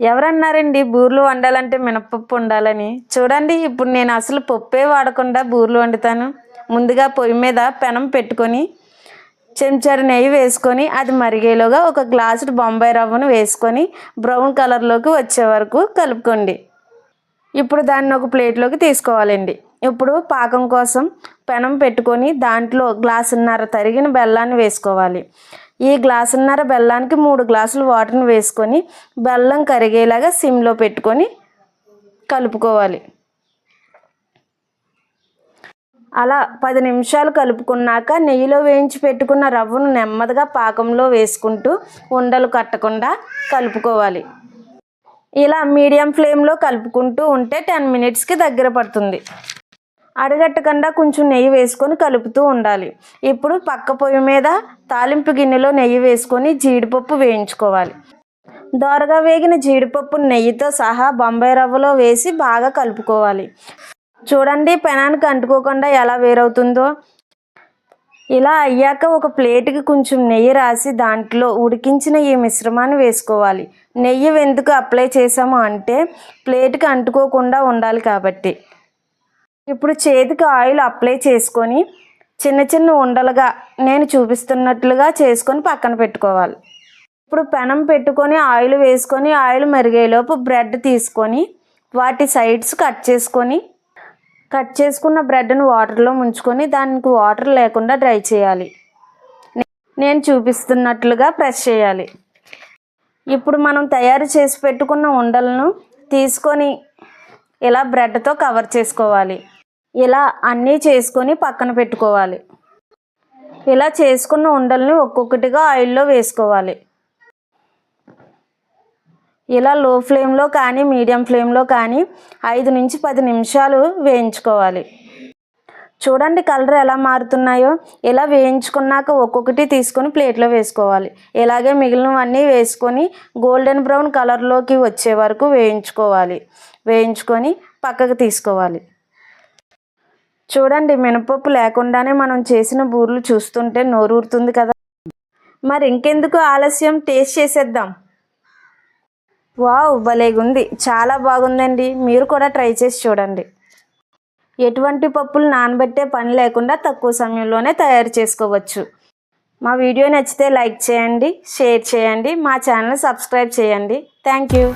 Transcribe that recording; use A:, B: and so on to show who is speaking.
A: ఎవరన్నారండి? బూర్లు వండాలంటే మినపప్పు ఉండాలని. చూడండి ఇప్పుడు నేను అసలు పప్పే వాడకుండా బూర్లు వండుతాను. ముందుగా పొయ్యి మీద పెనం పెట్టుకొని చెంచాడు నెయ్యి వేసుకొని అది మరిగేలోగా ఒక గ్లాసుడు బొంబాయి రవ్వను వేసుకొని బ్రౌన్ కలర్లోకి వచ్చే వరకు కలుపుకోండి. ఇప్పుడు దాన్ని ఒక ప్లేట్లోకి తీసుకోవాలండి. ఇప్పుడు పాకం కోసం పెనం పెట్టుకొని దాంట్లో గ్లాసున్నర తరిగిన బెల్లాన్ని వేసుకోవాలి. ఈ గ్లాసున్నర బెల్లానికి మూడు గ్లాసులు వాటర్ని వేసుకొని బెల్లం కరిగేలాగా సిమ్లో పెట్టుకొని కలుపుకోవాలి. అలా పది నిమిషాలు కలుపుకున్నాక నెయ్యిలో వేయించి పెట్టుకున్న రవ్వను నెమ్మదిగా పాకంలో వేసుకుంటూ ఉండలు కట్టకుండా కలుపుకోవాలి. ఇలా మీడియం ఫ్లేమ్లో కలుపుకుంటూ ఉంటే టెన్ మినిట్స్కి దగ్గర పడుతుంది. అడగట్టకుండా కొంచెం నెయ్యి వేసుకొని కలుపుతూ ఉండాలి. ఇప్పుడు పక్క పొయ్యి మీద తాలింపు గిన్నెలో నెయ్యి వేసుకొని జీడిపప్పు వేయించుకోవాలి. దోరగా వేగిన జీడిపప్పు నెయ్యితో సహా బొంబాయి రవ్వలో వేసి బాగా కలుపుకోవాలి. చూడండి పెనానికి అంటుకోకుండా ఎలా వేరవుతుందో. ఇలా అయ్యాక ఒక ప్లేట్కి కొంచెం నెయ్యి రాసి దాంట్లో ఉడికించిన ఈ మిశ్రమాన్ని వేసుకోవాలి. నెయ్యి ఎందుకు అప్లై చేసాము అంటే ప్లేట్కి అంటుకోకుండా ఉండాలి కాబట్టి. ఇప్పుడు చేతికి ఆయిల్ అప్లై చేసుకొని చిన్న చిన్న ఉండలుగా నేను చూపిస్తున్నట్లుగా చేసుకొని పక్కన పెట్టుకోవాలి. ఇప్పుడు పెనం పెట్టుకొని ఆయిల్ వేసుకొని ఆయిల్ మరిగేలోపు బ్రెడ్ తీసుకొని వాటి సైడ్స్ కట్ చేసుకొని కట్ చేసుకున్న బ్రెడ్ని వాటర్లో ముంచుకొని దానికి వాటర్ లేకుండా డ్రై చేయాలి. నేను చూపిస్తున్నట్లుగా ప్రెస్ చేయాలి. ఇప్పుడు మనం తయారు చేసి పెట్టుకున్న ఉండలను తీసుకొని ఇలా బ్రెడ్తో కవర్ చేసుకోవాలి. ఇలా అన్నీ చేసుకొని పక్కన పెట్టుకోవాలి. ఇలా చేసుకున్న ఉండల్ని ఒక్కొక్కటిగా ఆయిల్లో వేసుకోవాలి. ఇలా లో ఫ్లేమ్లో కానీ మీడియం ఫ్లేమ్లో కానీ ఐదు నుంచి పది నిమిషాలు వేయించుకోవాలి. చూడండి కలర్ ఎలా మారుతున్నాయో. ఇలా వేయించుకున్నాక ఒక్కొక్కటి తీసుకొని ప్లేట్లో వేసుకోవాలి. ఇలాగే మిగిలినవన్నీ వేసుకొని గోల్డెన్ బ్రౌన్ కలర్లోకి వచ్చే వరకు వేయించుకోవాలి. వేయించుకొని పక్కకు తీసుకోవాలి. చూడండి మినపప్పు లేకుండానే మనం చేసిన బూరెలు చూస్తుంటే నోరూరుతుంది కదా. మరి ఇంకెందుకు ఆలస్యం? టేస్ట్ చేసేద్దాం. వావ్ భలేగుంది చాలా బాగుందండి. మీరు కూడా ట్రై చేసి చూడండి. ఎటువంటి పప్పులు నానబెట్టే పని లేకుండా తక్కువ సమయంలోనే తయారు చేసుకోవచ్చు. మా వీడియో నచ్చితే లైక్ చేయండి షేర్ చేయండి మా ఛానల్ సబ్స్క్రైబ్ చేయండి. Thank you.